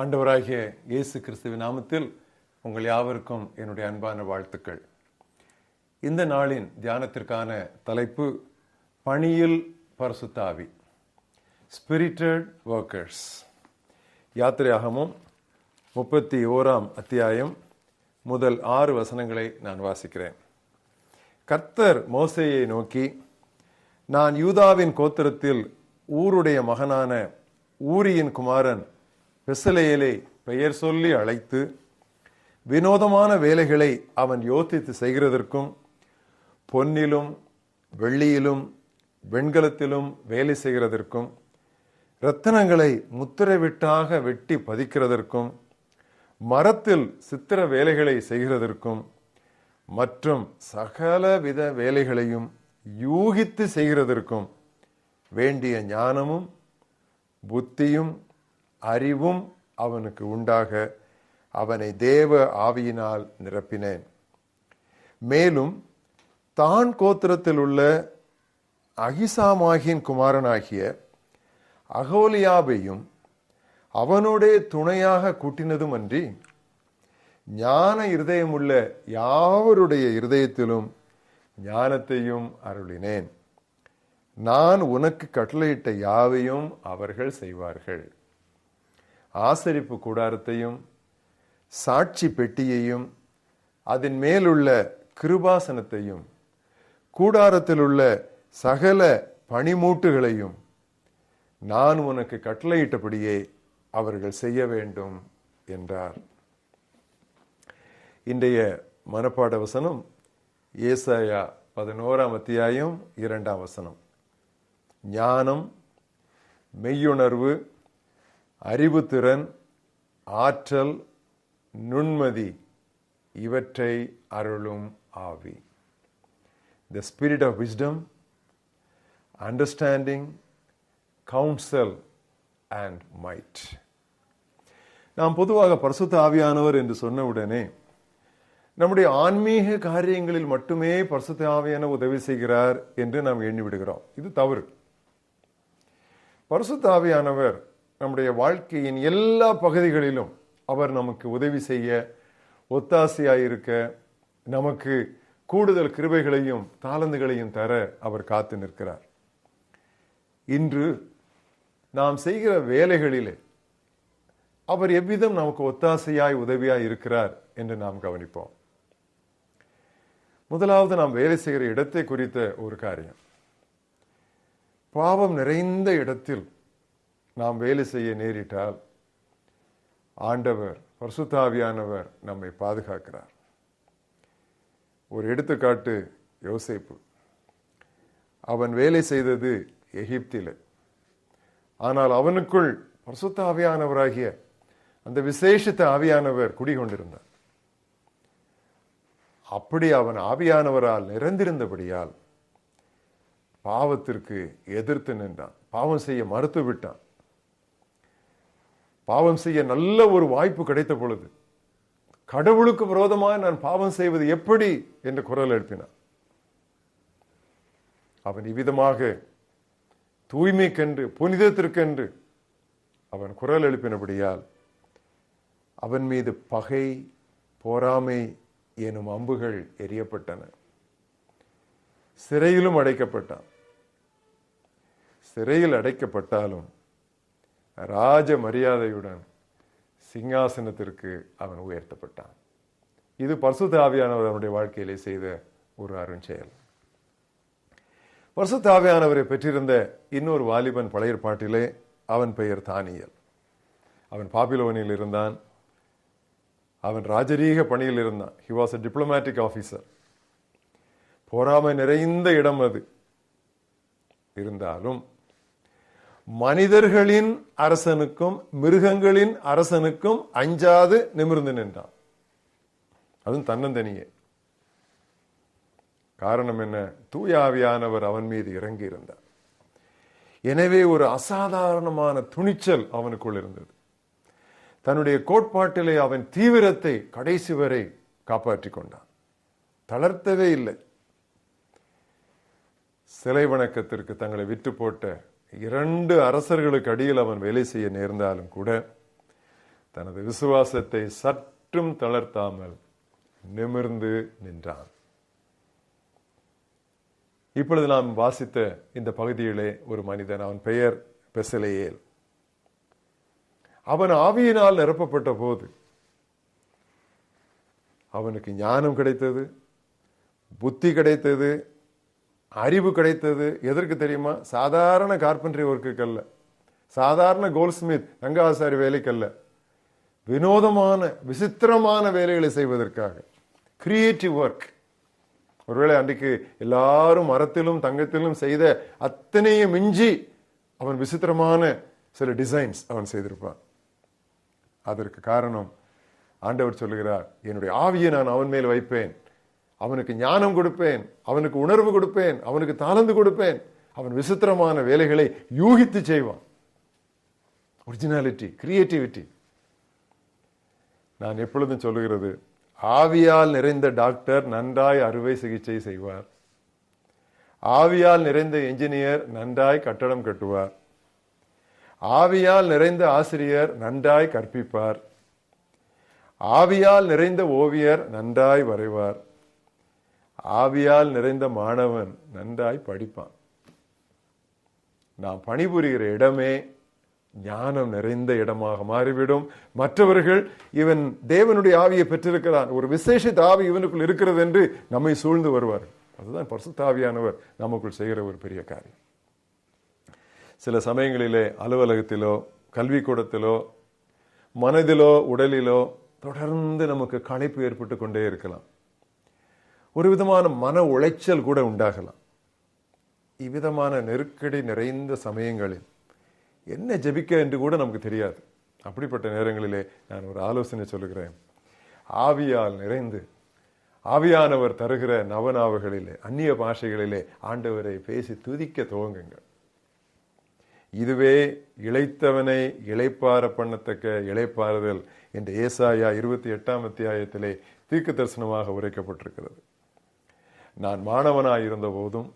ஆண்டவராகிய இயேசு கிறிஸ்துவின் நாமத்தில் உங்கள் யாவருக்கும் என்னுடைய அன்பான வாழ்த்துக்கள். இந்த நாளின் தியானத்திற்கான தலைப்பு பணியில் பரசுத்தாவி ஸ்பிரிட்டட் ஒர்க்கர்ஸ் யாத்திரையாகமும் முப்பத்தி ஓராம் அத்தியாயம் முதல் ஆறு வசனங்களை நான் வாசிக்கிறேன். கர்த்தர் மோசேயை நோக்கி நான் யூதாவின் கோத்திரத்தில் ஊருடைய மகனான ஊரியின் குமாரன் பெசலேயலை பெயர் சொல்லி அழைத்து வினோதமான வேலைகளை அவன் யோசித்து செய்கிறதற்கும் பொன்னிலும் வெள்ளியிலும் வெண்கலத்திலும் வேலை செய்கிறதற்கும் இரத்தனங்களை முத்திரவிட்டாக வெட்டி பதிக்கிறதற்கும் மரத்தில் சித்திர வேலைகளை செய்கிறதற்கும் மற்றும் சகலவித வேலைகளையும் யூகித்து செய்கிறதற்கும் வேண்டிய ஞானமும் புத்தியும் அறிவும் அவனுக்கு உண்டாக அவனை தேவ ஆவியினால் நிரப்பினேன். மேலும் தான் கோத்திரத்தில் உள்ள அகிசாமாகின் குமாரனாகிய அகோலியாவையும் அவனுடைய துணையாக கூட்டினதும் அன்றி ஞான இருதயமுள்ள யாவருடைய இருதயத்திலும் ஞானத்தையும் அருளினேன். நான் உனக்கு கட்டளையிட்ட யாவையும் அவர்கள் செய்வார்கள். ஆசரிப்பு கூடாரத்தையும் சாட்சி பெட்டியையும் அதன் மேலுள்ள கிருபாசனத்தையும் கூடாரத்தில் உள்ள சகல பனிமூட்டுகளையும் நான் உனக்கு கட்டளையிட்டபடியே அவர்கள் செய்ய வேண்டும் என்றார். இன்றைய மனப்பாட வசனம் ஏசாயா பதினோராம் அத்தியாயம் இரண்டாம் வசனம். ஞானம் மெய்யுணர்வு அறிவுத்திறன் ஆற்றல் நுண்மதி இவற்றை அருளும் ஆவி. The spirit of wisdom understanding counsel and might நாம் பொதுவாக பரிசுத்த ஆவியானவர் என்று சொன்ன உடனே நம்முடைய ஆன்மீக காரியங்களில் மட்டுமே பரிசுத்த ஆவியான உதவி செய்கிறார் என்று நாம் எண்ணிவிடுகிறோம். இது தவறு. பரிசுத்த ஆவியானவர் நம்முடைய வாழ்க்கையின் எல்லா பகுதிகளிலும் அவர் நமக்கு உதவி செய்ய ஒத்தாசையாயிருக்க நமக்கு கூடுதல் கிருபைகளையும் தாளந்துகளையும் தர அவர் காத்து நிற்கிறார். இன்று நாம் செய்கிற வேலைகளிலே அவர் எவ்விதம் நமக்கு ஒத்தாசையாய் உதவியாய் இருக்கிறார் என்று நாம் கவனிப்போம். முதலாவது நாம் வேலை செய்கிற இடத்தை குறித்த ஒரு காரியம். பாவம் நிறைந்த இடத்தில் நாம் வேலை செய்ய நேரிட்டால் ஆண்டவர் பர்சுத்தாவியானவர் நம்மை பாதுகாக்கிறார். ஒரு எடுத்துக்காட்டு யோசிப்பு. அவன் வேலை செய்தது எகிப்தில. ஆனால் அவனுக்குள் பரிசுத்த ஆவியானவராகிய அந்த விசேஷத்த ஆவியானவர் குடிகொண்டிருந்தார். அப்படி அவன் ஆவியானவரால் நிறைந்திருந்தபடியால் பாவத்திற்கு எதிர்த்து நின்றான். பாவம் செய்ய மறுத்து விட்டான் பாவம் செய்ய நல்ல ஒரு வாய்ப்பு கிடைத்த பொழுது கடவுளுக்கு விரோதமாக நான் பாவம் செய்வது எப்படி என்று குரல் எழுப்பினான் அவன் இவ்விதமாக தூய்மைக்கென்று புனிதத்திற்கென்று அவன் குரல் எழுப்பினபடியால் அவன் மீது பகை போராமை எனும் அம்புகள் எரியப்பட்டன சிறையிலும் அடைக்கப்பட்டான். சிறையில் அடைக்கப்பட்டாலும் ராஜ மரியாதையுடன் சிங்காசனத்திற்கு அவன் உயர்த்தப்பட்டான். இது பரிசுத்த ஆவியானவர் அவனுடைய வாழ்க்கையிலே செய்த ஒரு அருஞ்செயல். பரிசுத்த ஆவியானவரை பெற்றிருந்த இன்னொரு வாலிபன் பழைய பாட்டிலே அவன் பெயர் தானியல். அவன் பாபிலோனில் இருந்தான். அவன் ராஜரீக பணியில் இருந்தான். He was a diplomatic officer போராமை நிறைந்த இடம் அது. இருந்தாலும் மனிதர்களின் அரசனுக்கும் மிருகங்களின் அரசனுக்கும் அஞ்சாது நிமிர்ந்து நின்றான். அதுவும் தன்னந்தனியே. காரணம் என்ன? தூயாவியானவர் அவன் மீது இறங்கி இருந்தார் எனவே ஒரு அசாதாரணமான துணிச்சல் அவனுக்குள் இருந்தது. தன்னுடைய கோட்பாட்டிலே அவன் தீவிரத்தை கடைசி வரை காப்பாற்றி கொண்டான். தளர்த்தவே இல்லை. சிலை வணக்கத்திற்கு தங்களை விட்டு போட்ட இரண்டு அரசர்களுக்கு அடியில் அவன் வேலை செய்ய நேர்ந்தாலும் கூட தனது விசுவாசத்தை சற்றும் தளர்த்தாமல் நிமிர்ந்து நின்றான். இப்பொழுது நாம் வாசித்த இந்த பகுதியிலே ஒரு மனிதன் அவன் பெயர் பெசலேயேல். அவன் ஆவியினால் நிரப்பப்பட்ட போது அவனுக்கு ஞானம் கிடைத்தது புத்தி கிடைத்தது அறிவு கிடைத்தது. எதற்கு தெரியுமா? சாதாரண கார்பென்ட்ரி ஒர்க்குக்கு அல்ல. சாதாரண கோல்ஸ்மித் ரங்காசாரி வேலைக்கல்ல வினோதமான விசித்திரமான வேலைகளை செய்வதற்காக. கிரியேட்டிவ் ஒர்க் ஒருவேளை அன்றைக்கு எல்லாரும் மரத்திலும் தங்கத்திலும் செய்த அத்தனையும் மிஞ்சி அவன் விசித்திரமான சில டிசைன்ஸ் அவன் செய்திருப்பான். அதற்கு காரணம் ஆண்டவர் சொல்லுகிறார் என்னுடைய ஆவியை நான் அவன் மேல் வைப்பேன். அவனுக்கு ஞானம் கொடுப்பேன் அவனுக்கு உணர்வு கொடுப்பேன் அவனுக்கு தாளந்து கொடுப்பேன். அவன் விசித்திரமான வேலைகளை யூகித்து செய்வான். ஒரிஜினாலிட்டி கிரியேட்டிவிட்டி நான் எப்பொழுதும் சொல்லுகிறது ஆவியால் நிறைந்த டாக்டர் நன்றாய் அறுவை சிகிச்சை செய்வார். ஆவியால் நிறைந்த என்ஜினியர் நன்றாய் கட்டடம் கட்டுவார். ஆவியால் நிறைந்த ஆசிரியர் நன்றாய் கற்பிப்பார். ஆவியால் நிறைந்த ஓவியர் நன்றாய் வரைவார். ஆவியால் நிறைந்த மாணவன் நன்றாய் படிப்பான். நாம் பணிபுரிகிற இடமே ஞானம் நிறைந்த இடமாக மாறிவிடும். மற்றவர்கள் இவன் தேவனுடைய ஆவியை பெற்றிருக்கிறான். ஒரு விசேஷித்த ஆவி இவனுக்குள் இருக்கிறது என்று நம்மை சூழ்ந்து வருவார். அதுதான் பரிசுத்தாவியானவர் நமக்குள் செய்கிற ஒரு பெரிய காரியம். சில சமயங்களிலே அலுவலகத்திலோ கல்விக்கூடத்திலோ மனதிலோ உடலிலோ தொடர்ந்து நமக்கு களைப்பு ஏற்பட்டு கொண்டே இருக்கலாம். ஒரு விதமான மன உளைச்சல் கூட உண்டாகலாம். இவ்விதமான நெருக்கடி நிறைந்த சமயங்களில் என்ன ஜெபிக்க என்று கூட நமக்கு தெரியாது. அப்படிப்பட்ட நேரங்களிலே நான் ஒரு ஆலோசனை சொல்லுகிறேன். ஆவியால் நிறைந்து ஆவியானவர் தருகிற நவநாவுகளிலே அந்நிய பாஷைகளிலே ஆண்டவரை பேசி துதிக்க துவங்குங்கள். இதுவே இழைத்தவனை இழைப்பார பண்ணத்தக்க இழைப்பாறுதல் என்ற ஏசாயா இருபத்தி எட்டாம் அத்தியாயத்திலே தீர்க்க தரிசனமாக உரைக்கப்பட்டிருக்கிறது. நான் மாணவனாய் இருந்த போதும்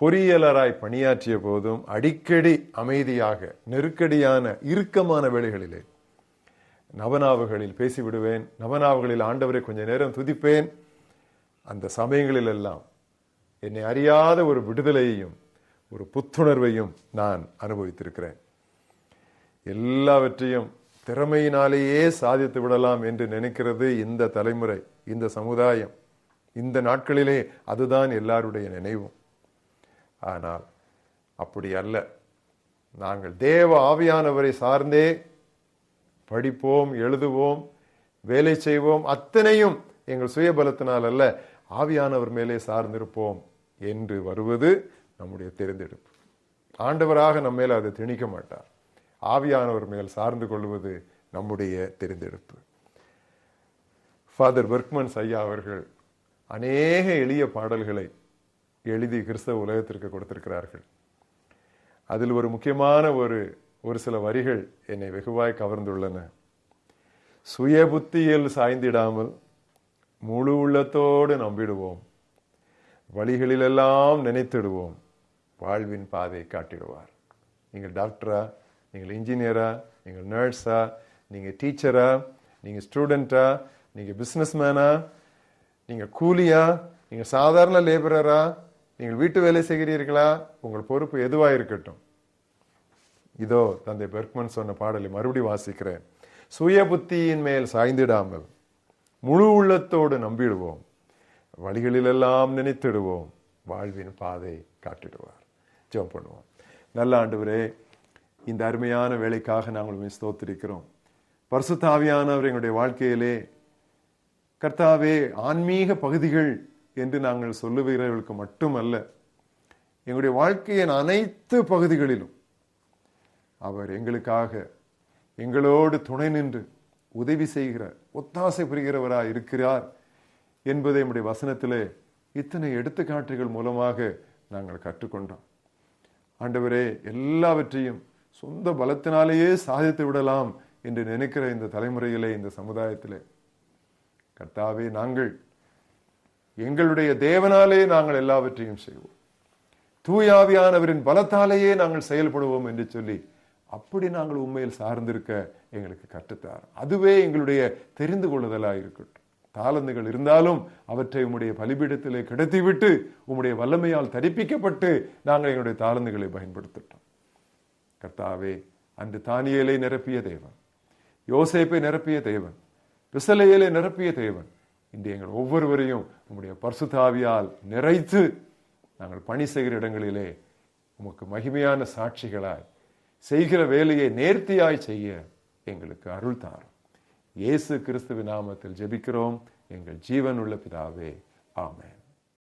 பொறியியலராய் பணியாற்றிய போதும் அடிக்கடி அமைதியாக நெருக்கடியான இறுக்கமான வேலைகளிலே நவநாவுகளில் பேசிவிடுவேன் நவநாவுகளில் ஆண்டவரை கொஞ்ச நேரம் துதிப்பேன். அந்த சமயங்களில் எல்லாம் என்னை அறியாத ஒரு விடுதலையையும் ஒரு புத்துணர்வையும் நான் அனுபவித்திருக்கிறேன். எல்லாவற்றையும் திறமையினாலேயே சாதித்து விடலாம் என்று நினைக்கிறது இந்த தலைமுறை இந்த சமுதாயம். இந்த நாட்களிலே அதுதான் எல்லாருடைய நினைவும். ஆனால் அப்படி அல்ல. நாங்கள் தேவ ஆவியானவரை சார்ந்தே படிப்போம் எழுதுவோம் வேலை செய்வோம். அத்தனையும் எங்கள் சுயபலத்தினால் அல்ல ஆவியானவர் மேலே சார்ந்திருப்போம் என்று வருவது நம்முடைய தெரிந்தெடுப்பு. ஆண்டவராக நம்ம மேலே அதை திணிக்க மாட்டார். ஆவியானவர் மேல் சார்ந்து கொள்வது நம்முடைய தெரிந்தெடுப்பு. ஃபாதர் வர்க்மன்ஸ் ஐயா அவர்கள் அநேக எளிய பாடல்களை எழுதி கிறிஸ்தவ உலகத்திற்கு கொடுத்திருக்கிறார்கள். அதில் ஒரு முக்கியமான ஒரு ஒரு சில வரிகள் என்னை வெகுவாய் கவர்ந்துள்ளன. சுய புத்தியில் சாய்ந்திடாமல் முழு உள்ளத்தோடு நம்பிடுவோம். வழிகளிலெல்லாம் நினைத்திடுவோம். வாழ்வின் பாதை காட்டிடுவார். நீங்கள் டாக்டரா? நீங்கள் இன்ஜினியரா? நீங்கள் நர்ஸா? நீங்கள் டீச்சரா? நீங்கள் ஸ்டூடெண்ட்டா நீங்கள் பிஸ்னஸ்மேனா நீங்கள் கூலியா? நீங்கள் சாதாரண லேபரரா? நீங்கள் வீட்டு வேலை செய்கிறீர்களா? உங்கள் பொறுப்பு எதுவாக இருக்கட்டும். இதோ தந்தை பெர்க்மன் சொன்ன பாடலை மறுபடி வாசிக்கிறேன். சுய புத்தியின் மேல் சாய்ந்திடாமல் முழு உள்ளத்தோடு நம்பிடுவோம். வழிகளிலெல்லாம் நினைத்திடுவோம். வாழ்வின் பாதை காட்டிடுவார். ஜெபம் பண்ணுவோம். நல்ல ஆண்டுவரே இந்த அருமையான வேலைக்காக நாங்கள் உண்மை ஸ்தோத்திரிக்கிறோம். பரிசுத்தாவியானவர் எங்களுடைய வாழ்க்கையிலே கர்த்தாவே ஆன்மீக பகுதிகள் என்று நாங்கள் சொல்லுகிறவர்களுக்கு மட்டுமல்ல எங்களுடைய வாழ்க்கையின் அனைத்து பகுதிகளிலும் அவர் எங்களுக்காக எங்களோடு துணை நின்று உதவி செய்கிற ஒத்தாசை புரிகிறவராக இருக்கிறார் என்பதை நம்முடைய வசனத்திலே இத்தனை எடுத்துக்காட்டுகள் மூலமாக நாங்கள் கற்றுக்கொண்டோம். ஆண்டவரே எல்லாவற்றையும் சொந்த பலத்தினாலேயே சாதித்து விடலாம் என்று நினைக்கிற இந்த தலைமுறையிலே இந்த சமுதாயத்திலே கர்த்தாவே நாங்கள் எங்களுடைய தேவனாலே நாங்கள் எல்லாவற்றையும் செய்வோம். தூயாவியானவரின் பலத்தாலேயே நாங்கள் செயல்படுவோம் என்று சொல்லி அப்படி நாங்கள் உண்மையில் சார்ந்திருக்க எங்களுக்கு கற்றுத்தார். அதுவே எங்களுடைய தெரிந்து கொள்ளுதலாக இருக்கட்டும். தாளந்துகள் இருந்தாலும் அவற்றை உம்முடைய பலிபீடத்திலே கிடத்திவிட்டு உம்முடைய வல்லமையால் தரிப்பிக்கப்பட்டு நாங்கள் எங்களுடைய தாளந்துகளை பயன்படுத்திட்டோம். கர்த்தாவே அன்று தானியலை நிரப்பிய தேவன் யோசேப்பை நிரப்பிய தேவன் விசலையிலே நிரப்பிய தேவன். இன்று எங்கள் ஒவ்வொருவரையும் உம்முடைய பர்சுதாவியால் நிறைத்து நாங்கள் பணி செய்கிற இடங்களிலே உமக்கு மகிமையான சாட்சிகளாய் செய்கிற வேலையை நேர்த்தியாய் செய்ய எங்களுக்கு அருள் தாரும். இயேசு கிறிஸ்துவின் நாமத்தில் ஜெபிக்கிறோம். எங்கள் ஜீவனுள்ள பிதாவே ஆமேன்.